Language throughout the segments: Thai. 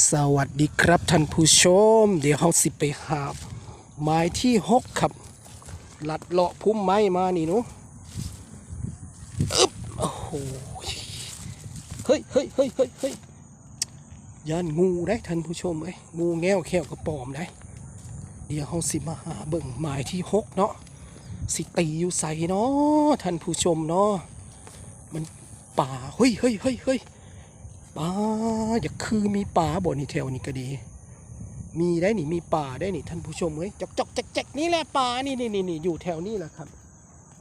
สวัสดีครับท่านผู้ชม เดี๋ยวเราสิไปหาไม้ที่หกครับ ลัดเลาะพุ่มไม้มานี่หนูอึ๊บโอ้โหเฮ้ยเฮ้ยเฮ้ยเฮ้ยเฮ้ยยันงูได้ท่านผู้ชมเอ้ยงูแง้วแขวกระปอมได้ เดี๋ยวเราสิมาหาเบิ่งไม้ที่หกเนาะสิตีอยู่ใส่เนาะท่านผู้ชมเนาะมันป่าเฮ้ยเฮ้ยเฮ้ยเฮ้ย ป่าอย่าคือมีป่าบ่นี่แถวนี้ก็ดี มีได้นี่มีป่าได้นี่ท่านผู้ชมเอ้ยจอกจอกแจ๊กแจกนี่แหละป่านี่นี่นี่นี่อยู่แถวนี้แหละครับ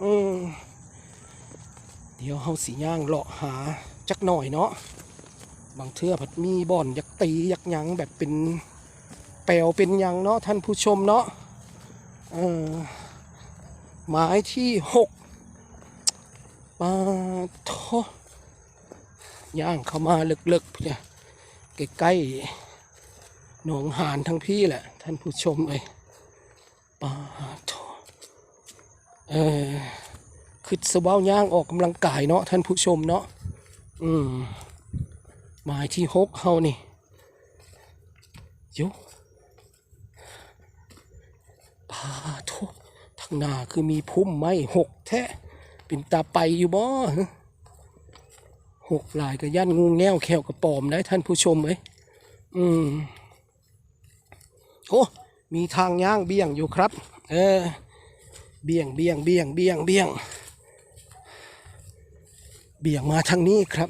อืมเดี๋ยวเฮาสีย่างเลาะหาจักหน่อยเนาะบางเทื่อผัดมีบ่อนอยากตีอยากยังแบบเป็นแปลวเป็นยังเนาะท่านผู้ชมเนาะเออหมายที่หกปลาทอ ย่างเข้ามาลึกๆเนี่ยใกล้ๆหนองหานทั้งพี่แหละ ท่านผู้ชมเลยปาโถเออคือสบ้าย่างออกกำลังกายเนาะท่านผู้ชมเนาะอืมหมายที่หกเฮานี่ยุปาโถทางหน้าคือมีพุ่มไม้หกแท้เป็นตาไปอยู่บ่ หกลายกับย่านงูแง้วแขวกับปอมได้ท่านผู้ชมไหมอืมโอ้มีทางย่างเบี่ยงอยู่ครับ เออ เบี่ยงเบี่ยงเบี่ยงเบี่ยงเบี่ยง เบี่ยงมาทางนี้ครับ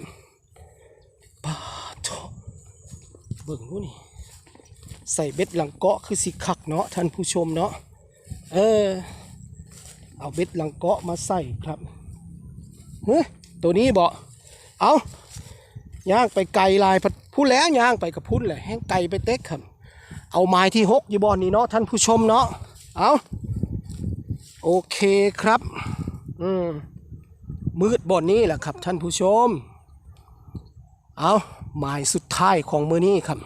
ป้าโถเบิ่งดูนี่ ใส่เบ็ดหลังเกาะคือสิคักเนาะท่านผู้ชมเนาะ เออ เอาเบ็ดหลังเกาะมาใส่ครับ เฮ้ยตัวนี้บอก เอาย่างไปไกลลายพูดแล้วย่างไปกับพุ่นแหละแห้งไกลไปเต็กครับ เอาไม้ที่หกอยู่บอนนี้เนาะท่านผู้ชมเนาะเอาโอเคครับ อืมมืดบอนนี้แหละครับ ท่านผู้ชม เอาไม้สุดท้ายของมือนี้ครับ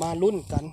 มาลุ้นกัน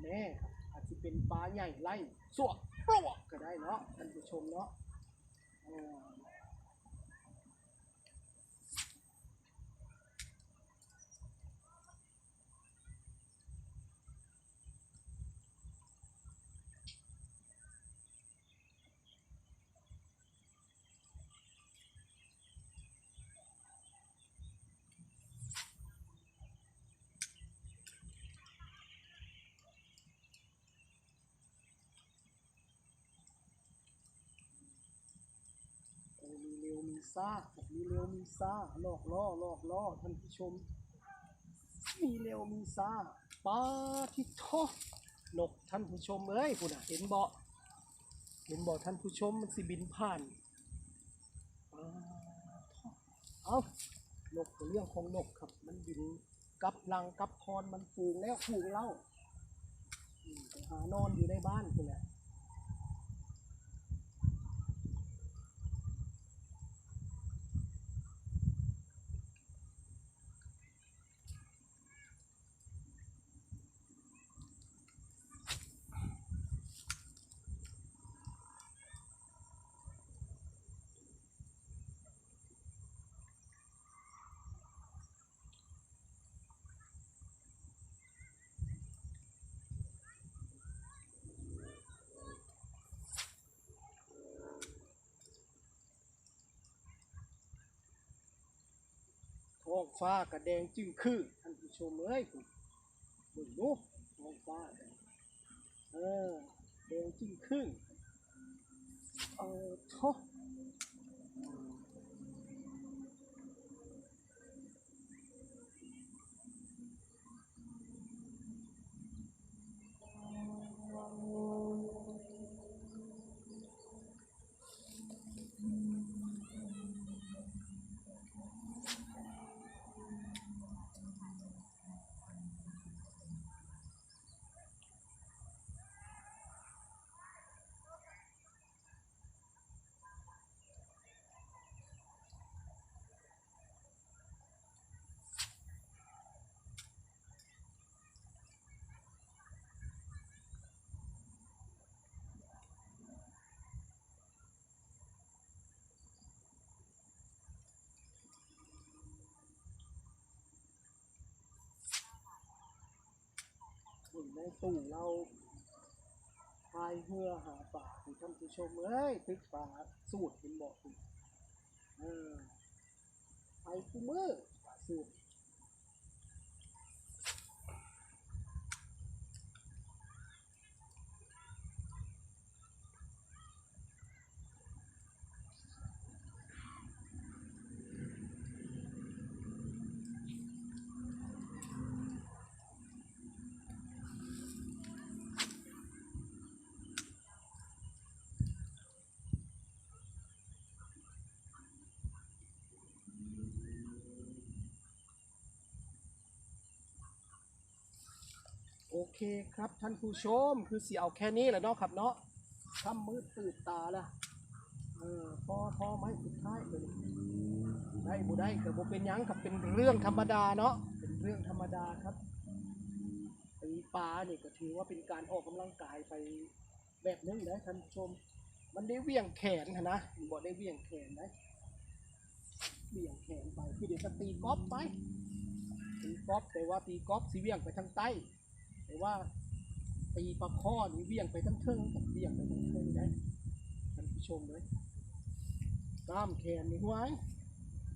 แม่ อาจจะเป็นปลาใหญ่ไล่สวกปลวกก็ได้เนาะท่านผู้ชมเนาะเออโอ้มี เร็วมีซ่ามีเร็วมีซ่าหลอกล่อหลอกล่อท่านผู้ชม มีเร็วมีซ่าปลาที่ทอนกท่านผู้ชมเอ้ยคุณอะเห็นเบาะเห็นเบาะท่านผู้ชมมันสิบินผ่านปลาทอเอานกเป็นเรื่องของนกครับ มันบินกับลังกับพรมันฟูงแล้วฟูงเล่าหานอนอยู่ในบ้านคุณแหละ ฟ้ากระแดงจึงคือท่านผู้ชมเอ้ยคุณดูดูท้องฟ้าเออแดงจึงคือเออท้อ อยู่ ในตู้เราพายเรือหาปลาคุณท่านผู้ชมเอ้ยตึกปลาสูตรเป็นบอกคุณเออไปคูมือปลาสูตร เคครับท่านผู้ชมคือสีเอาแค่นี้แหละเนาะครับเนาะทำมืดตื่นตาละเออพอพอไหมสุดท้ายเลยได้บ่ได้ก็บ่เป็นหยังครับเป็นเรื่องธรรมดาเนาะเป็นเรื่องธรรมดาครับตีปลาเนี่ยก็ถือว่าเป็นการออกกำลังกายไปแบบนึงนะท่านผู้ชม มันได้เวี่ยงแขนหั้นะบ่ได้เวี่ยงแขนนะเวี่ยงแขนไปคือเดี๋ยวจะตีกอล์ฟไปตีกอล์ฟแต่ว่าตีกอล์ฟสีเวี่ยงไปทางใต้ แต่ว่าตีปลาข้อนี่เวี่ยงไปทั้งเทิงกับเวี่ยงไปทั้งเทิงได้ท่านผู้ชมเลยกล้ามแขนนี่ไว้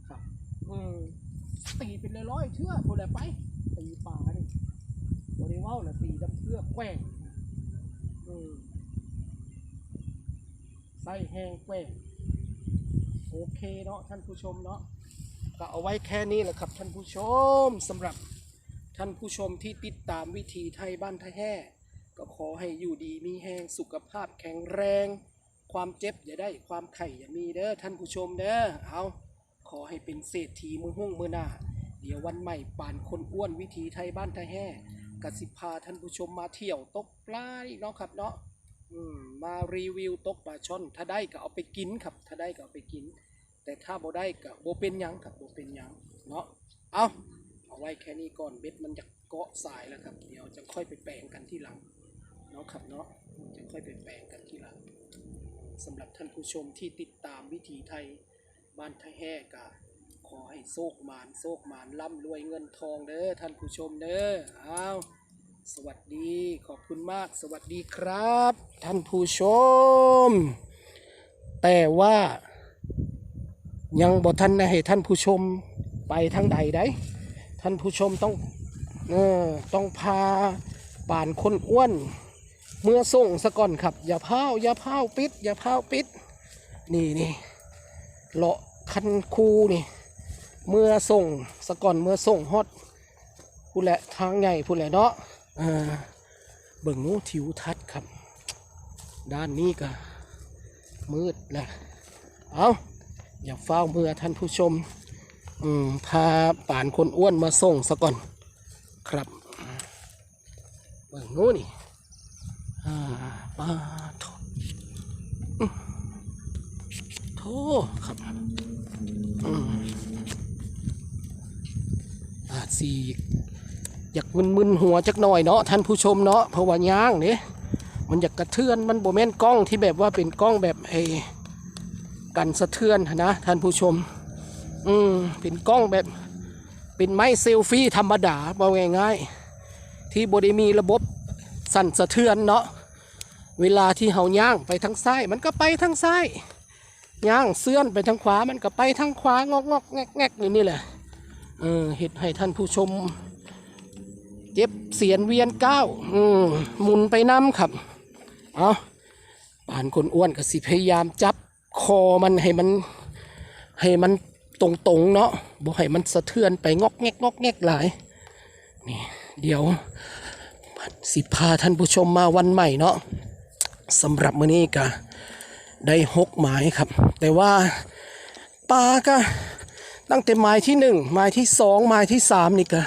ครับอืมตีเป็นร้อยๆเชื่อคนละไป ตีป่านี่บริว้าวนะตีดับเพื่อแกว้งอืมใส่แห้งแกว้งโอเคเนาะท่านผู้ชมเนาะก็เอาไว้แค่นี้แหละครับท่านผู้ชมสำหรับ ท่านผู้ชมที่ติดตามวิธีไทยบ้านไทแห่ก็ขอให้อยู่ดีมีแหงสุขภาพแข็งแรง ความเจ็บอย่าได้ความไข่อย่ามีเด้อท่านผู้ชมเด้อเอาขอให้เป็นเศรษฐีมือหุ่งมือหน้า เดี๋ยววันใหม่ป่านคนอ้วนวิธีไทยบ้านไทแห่กสิพาท่านผู้ชมมาเที่ยวตกปลาอีกเนาะครับเนาะมมารีวิวตกปลาช่อน ถ้าได้ก็เอาไปกินครับ ถ้าได้ก็เอาไปกิน แต่ถ้าบ่ได้ก็บ่เป็นยังครับบ่เป็นยังเนาะเอา เอาไว้แค่นี้ก่อนเบ็ดมันจะเกาะสายแล้วครับ เดี๋ยวจะค่อยไปแปลงกันที่หลังเนาะครับเนาะจะค่อยไปแปลงกันที่หลังสำหรับท่านผู้ชมที่ติดตามวิถีไทยบ้านไทยแห่กะขอให้โชคมานโชคมานร่ำรวยเงินทองเด้อท่านผู้ชมเด้อเอาสวัสดีขอบคุณมากสวัสดีครับ ท่านผู้ชม แต่ว่ายังบ่ทันได้ให้ท่านผู้ชมไปทางใดได้ ท่านผู้ชมต้องเออต้องพาป่านคนอ้วน เมื่อส่งสะก่อนครับ อย่าพาอย่าพาปิด อย่าพาปิด นี่นี่เลาะคันคูนี่ เมื่อส่งสะก่อนเมื่อส่งฮอตผู้แหละทางใหญ่ผู้แหละเนาะเออเบิ่งนู้ทิวทัศน์ครับ ด้านนี้ก็มืดแหละเอาอย่าเฝ้าเมื่อท่านผู้ชม อืมพาป่านคนอ้วนมาส่งซะก่อนครับเบิ่งนู้นนี่อ่าปาโถอื้อโถครับอืมอาจสีอยากมึนๆหัวจักหน่อยเนาะท่านผู้ชมเนาะเพราะว่าย่างเนี่ยมันอยากกระเทือนมันโบแมนกล้องที่แบบว่าเป็นกล้องแบบไอ้กันสะเทือนนะท่านผู้ชม อืมเป็นกล้องแบบ เป็นไม้เซลฟี่ธรรมดาเอาง่ายๆที่บไดมีระบบสั่นสะเทือนเนาะเวลาที่เฮาย่างไปทางซ้าย มันก็ไปทางซ้ายย่างเสื่อนไปทางขวามันก็ไปทางขวางอกงอกแงกแงกนี่นี่แหละเออเห็ดให้ท่านผู้ชมเจ็บเสียนเวียนก้าวอืมหมุนไปน้ำครับ เอาป่านคนอ้วนก็สิพยายามจับคอมันให้มันให้มัน ตรงๆเนาะบ่ให้มันสะเทือนไปงอกแงกงอกแงกหลายนี่เดี๋ยวสิพาท่านผู้ชมมาวันใหม่เนาะสำหรับมื้อนี้ก็ได้หกหมายครับ แต่ว่าปลาก็ตั้งแต่หมายที่หนึ่งหมายที่สองหมายที่สามนี่ก็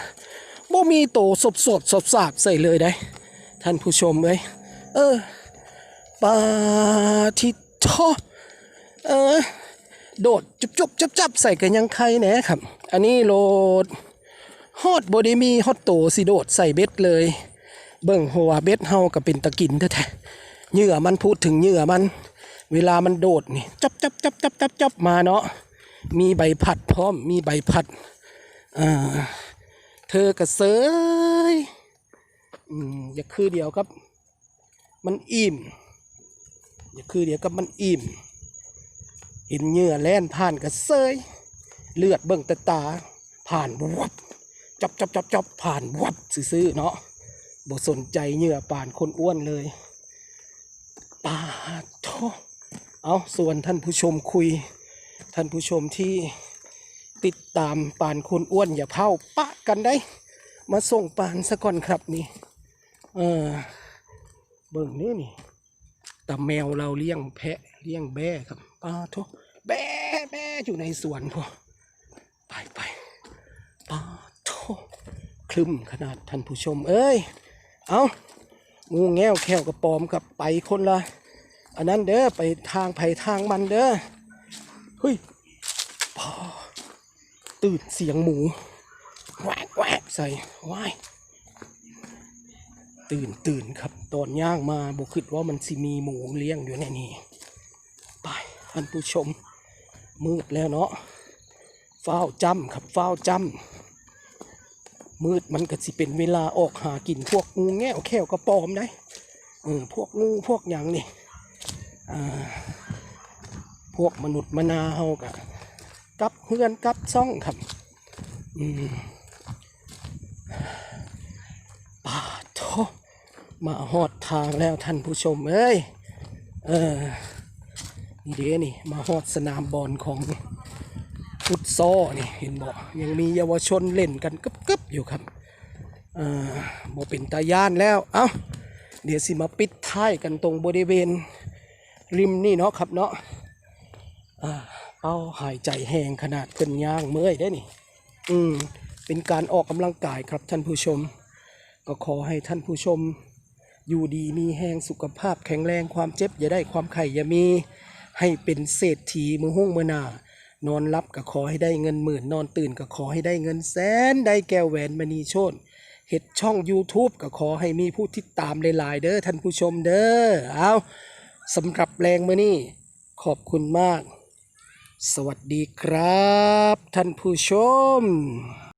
บ่มีโตสดสดสดสาบใส่เลยได้ท่านผู้ชมเอ้ยเออปลาที่ทอเออ โดดจุบจุบจับจับใส่กันยังไข่แหนะครับ อันนี้โหลดฮอดบไดมีฮอดโตสิโดดใส่เบ็ดเลย เบิ่งหัวเบ็ดเฮาก็เป็นตะกินแท้ๆเหยื่อมันพูดถึงเหยื่อมัน เวลามันโดดนี่จับจับจับจับจับจับมาเนาะมีใบพัดพร้อมมีใบพัดอ่าเธอก็เซยอืมอย่าคือเดียวครับ มันอิ่มอย่าคือเดียวกับมันอิ่ม เห็นเหยื่อแล่นผ่านกระเซย เลือดเบิ่งตาตา ผ่านวับจับจับจับจับผ่านวับซื่อๆเนาะบ่สนใจเหยื่อป่านคนอ้วนเลยปาโทเอาส่วนท่านผู้ชมคุย ท่านผู้ชมที่ติดตามป่านคนอ้วนอย่าเผาปะกันได้ มาส่งป่านซะก่อนครับนี่ เออเบิ่งนี่นี่ตาแมวเราเลี้ยงแพะเลี้ยงแบะครับ ป้าทุแบะแบะอยู่ในสวนพอไปไปป้าทุคลึมขนาดท่านผู้ชม เอ้ย เอางูแง้วแควกระปอมกับไปคนละ อันนั้นเด้อไปทางไผ่ทางมันเด้อเฮ้ยพอตื่นเสียงหมูแหวกแหวกใส่ว้ายตื่นตื่นครับตอนย่างมาบุคิดว่ามันสิมีหมูเลี้ยงอยู่ในนี้ ท่านผู้ชมมืดแล้วเนาะเฝ้าจำครับเฝ้าจำมืดมันก็สิเป็นเวลาออกหากินพวกงูแง่วแค่วกระปอมได้เออพวกงูพวกอย่างนี่พวกมนุษย์มนาเฮากะกับเฮือนกับซ่องครับอืมปาโทมาหอดทางแล้วท่านผู้ชมเอ้ยเออ นี่เด้นี่ มาหอดสนามบอลของฟุตซอลนี่เห็นบอกยังมีเยาวชนเล่นกันกึบๆอยู่ครับเออบ่เป็นตาย่านแล้ว เอ้า เดี๋ยวสิมาปิดท้ายกันตรงบริเวณริมนี่เนาะครับเนาะอ่าเอาหายใจแหงขนาดเพิ่นย่างเมื่อยได้นี่ อืม เป็นการออกกำลังกายครับท่านผู้ชม ก็ขอให้ท่านผู้ชม อยู่ดีมีแห้งสุขภาพแข็งแรงความเจ็บอย่าได้ความไข่อย่ามี ให้เป็นเศรษฐีมือห้องมือหนานอนรับก็ขอให้ได้เงินหมื่น นอนตื่นก็ขอให้ได้เงินแสน ได้แก้วแหวนมณีโชนเห็ดช่อง YouTube ก็ขอให้มีผู้ติดตามหลายๆเด้อท่านผู้ชมเด้อเอาสำหรับแรงมือนี้ขอบคุณมาก สวัสดีครับ ท่านผู้ชม